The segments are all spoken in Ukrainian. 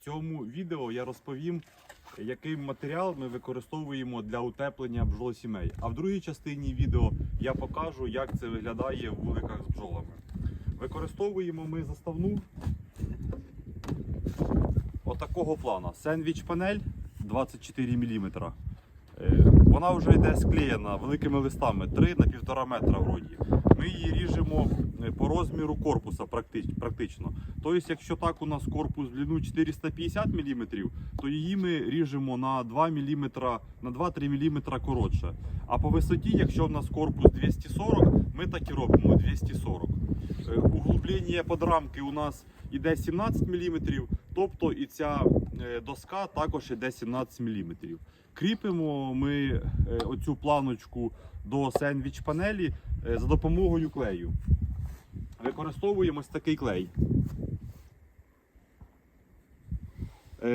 В цьому відео я розповім, який матеріал ми використовуємо для утеплення бджолосімей. А в другій частині відео я покажу, як це виглядає в вуликах з бджолами. Використовуємо ми заставну отакого плана. Сендвіч панель 24 мм. Вона вже йде склеєна великими листами 3 на 1,5 метра вроді. Ми її ріжемо е, по розміру корпуса практично. Тобто, якщо так у нас корпус в длину 450 мм, то її ми ріжемо на 2 мм, на 2-3 мм коротше. А по висоті, якщо в нас корпус 240, ми так і робимо 240. Е, Углублення подрамки у нас іде 17 мм, тобто і ця е, доска також іде 17 мм. Кріпимо ми е, оцю планочку до сендвіч панелі е, за допомогою клею. Використовуємо ось такий клей.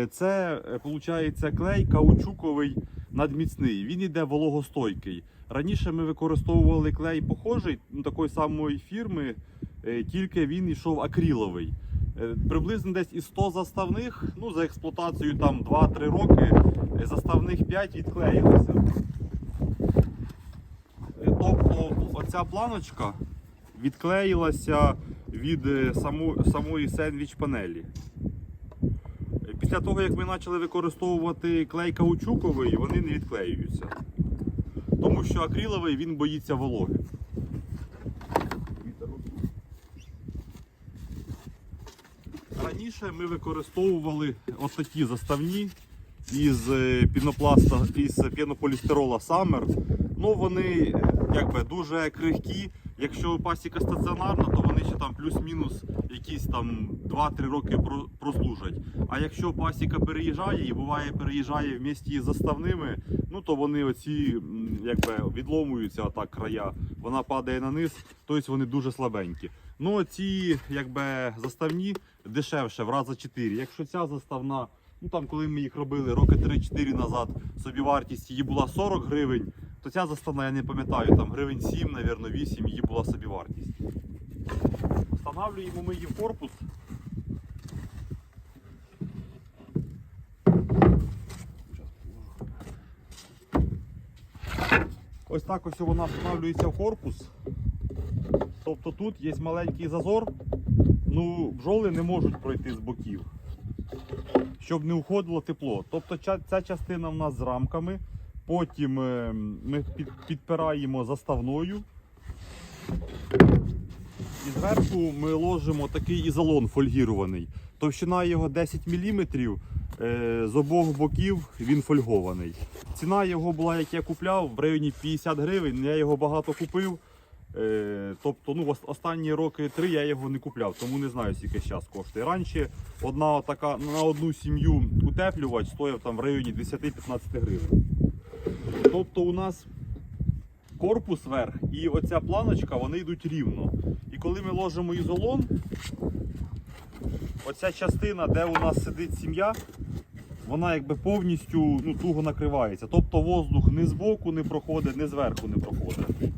Це виходить клей каучуковий надміцний. Він іде вологостойкий. Раніше ми використовували клей похожий, ну, такої самої фірми, тільки він йшов акриловий. Е, Приблизно десь із 100 заставних, ну за експлуатацією там 2-3 роки, е, заставних 5 відклеїлося. Е, Тобто оця планочка відклеїлася від само- самої сендвіч панелі. Е, Після того, як ми почали використовувати клей каучуковий, вони не відклеюються. Тому що акриловий він боїться вологи. Раніше ми використовували такі заставні із е, пінопласта, із пінополістирола Summer. Ну вони е, якби дуже крихкі. Якщо пасіка стаціонарна, то вони ще там плюс-мінус якісь там 2-3 роки прослужать. А якщо пасіка переїжджає і буває переїжджає в місті з заставними, ну то вони оці якби відломуються отак края, вона падає на низ, тобто вони дуже слабенькі. Ну ці якби заставні дешевше в раза 4. Якщо ця заставна, ну там коли ми їх робили роки 3-4 назад, собівартість її була 40 гривень, то ця заставна, я не пам'ятаю, там гривень 7, навірно, 8 її була собівартість. Встановлюємо ми її в корпус. Ось так ось вона встановлюється в корпус. Тобто тут є маленький зазор, ну бджоли не можуть пройти з боків, щоб не уходило тепло. Тобто ця частина в нас з рамками, потім е, ми підпираємо заставною. І зверху ми ложимо такий ізолон фольгірований. Товщина його 10 мм, е, з обох боків він фольгований. Ціна його була, як я купляв, в районі 50 гривень. Я його багато купив. Е, тобто, ну, останні роки три я його не купляв, тому не знаю, скільки зараз коштує. Раніше одна така на одну сім'ю утеплювач стояв там в районі 10-15 гривень. Тобто у нас корпус верх і оця планочка вони йдуть рівно. І коли ми ложимо ізолон, оця частина, де у нас сидить сім'я, вона якби повністю ну, туго накривається. Тобто воздух ні з боку не проходить, ні зверху не проходить.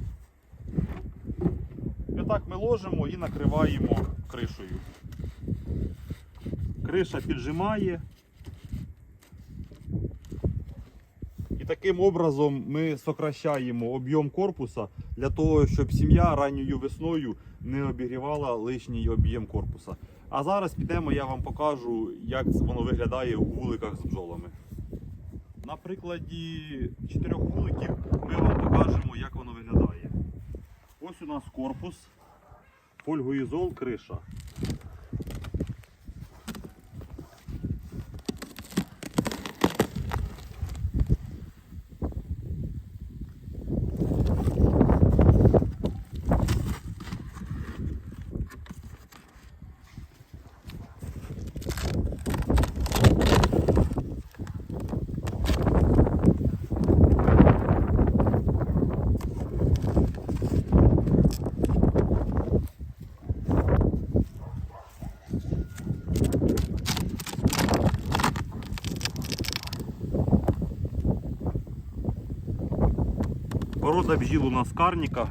І отак ми ложимо і накриваємо кришею. Криша піджимає. Таким образом ми сокращаємо об'єм корпуса для того, щоб сім'я ранньою весною не обігрівала лишній об'єм корпуса. А зараз підемо, я вам покажу, як воно виглядає у вуликах з бджолами. На прикладі чотирьох вуликів ми вам покажемо, як воно виглядає. Ось у нас корпус, фольгоізол, криша. Порода бджіл у нас карніка.